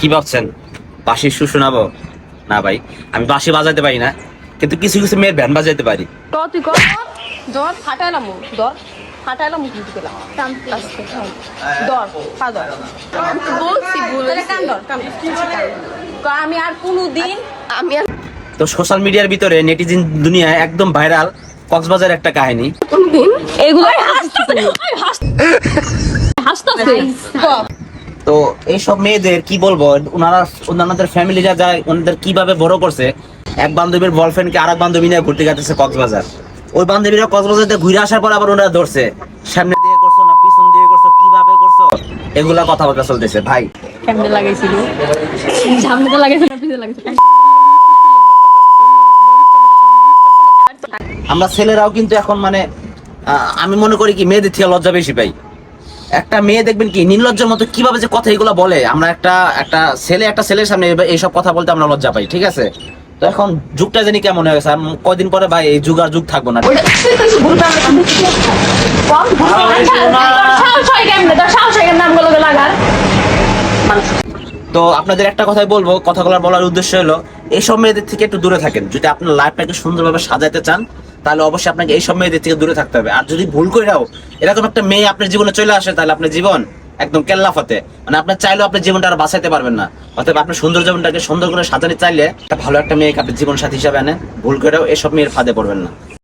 কি ভাবছেন? বাঁশির সুর শোনাবো না ভাই আমি বাঁশি বাজাতে পারি না কিন্তু কিছু কিছু মেয়ের ব্যান্ড বাজাতে পারি। তুই কর ফাটাইলাম ফাটাইলাম পা তো বলছি হয়েছে। কান ধর কান আমি আর কোনো দিন আমি আর তো সোশ্যাল মিডিয়ার ভিতরে নেটিজেন দুনিয়া একদম ভাইরাল কক্সবাজার একটা কাহিনী। কোনদিন এগুলো হাসতেছে। তো এইসব মেয়েদের কি বলব? ওনারা ওনাদের ফ্যামিলি যা যায় ওনাদের কীভাবে বড় করছে? এক বান্ধবীর বয়ফ্রেন্ডকে আর এক বান্ধবী নিয়ে ঘুরতে গেছে কক্সবাজার। ওই বান্ধবীরা কক্সবাজার থেকে ঘুরে আসার পর আবার ওনারা ধরছে। সামনে দিয়ে করছ না পিছন দিয়ে করছ কীভাবে করছ? এগুলা কথাবার্তা চলতেছে ভাই। কেমনে লাগাইছিল? সামনে লাগাইছিল না পিছনে লাগাইছিল আমরা ছেলেরাও কিন্তু এখন মানে আমি মনে করি কি মেয়েদের থেকে লজ্জা বেশি পাই। একটা মেয়ে দেখবেন কি, নির্লজ্জের মতো কীভাবে যে কথা এগুলো বলে? আমরা একটা একটা ছেলে, একটা ছেলের সামনে এইসব কথা বলতে আমরা লজ্জা পাই, ঠিক আছে? তো এখন যুগটা জানি কেমন হয়ে গেছে, আর কয়দিন পরে ভাই এই যুগ আর যুগ থাকব না। তো আপনাদের একটা কথাই বলব, কথাগুলো বলার উদ্দেশ্য হলো, এইসব মেয়েদের থেকে একটু দূরে থাকেন। যদি আপনার লাইফটাকে সুন্দরভাবে সাজাতে চান তাহলে অবশ্যই আপনাকে এই সব মেয়েদের থেকে দূরে থাকতে হবে। আর যদি ভুল করে করেও এরকম একটা মেয়ে আপনার জীবনে চলে আসে, তাহলে আপনার জীবন একদম কেল্লা ফতে মানে আপনার চাইলেও আপনার জীবনটা আর বাঁচাইতে পারবেন না। অর্থাৎ আপনার সুন্দর জীবনটাকে সুন্দর করে সাজাতে চাইলে ভালো একটা মেয়েকে আপনার জীবন সাথী হিসাবে আনেন। ভুল করেও এসব মেয়ের ফাঁদে পড়বেন না।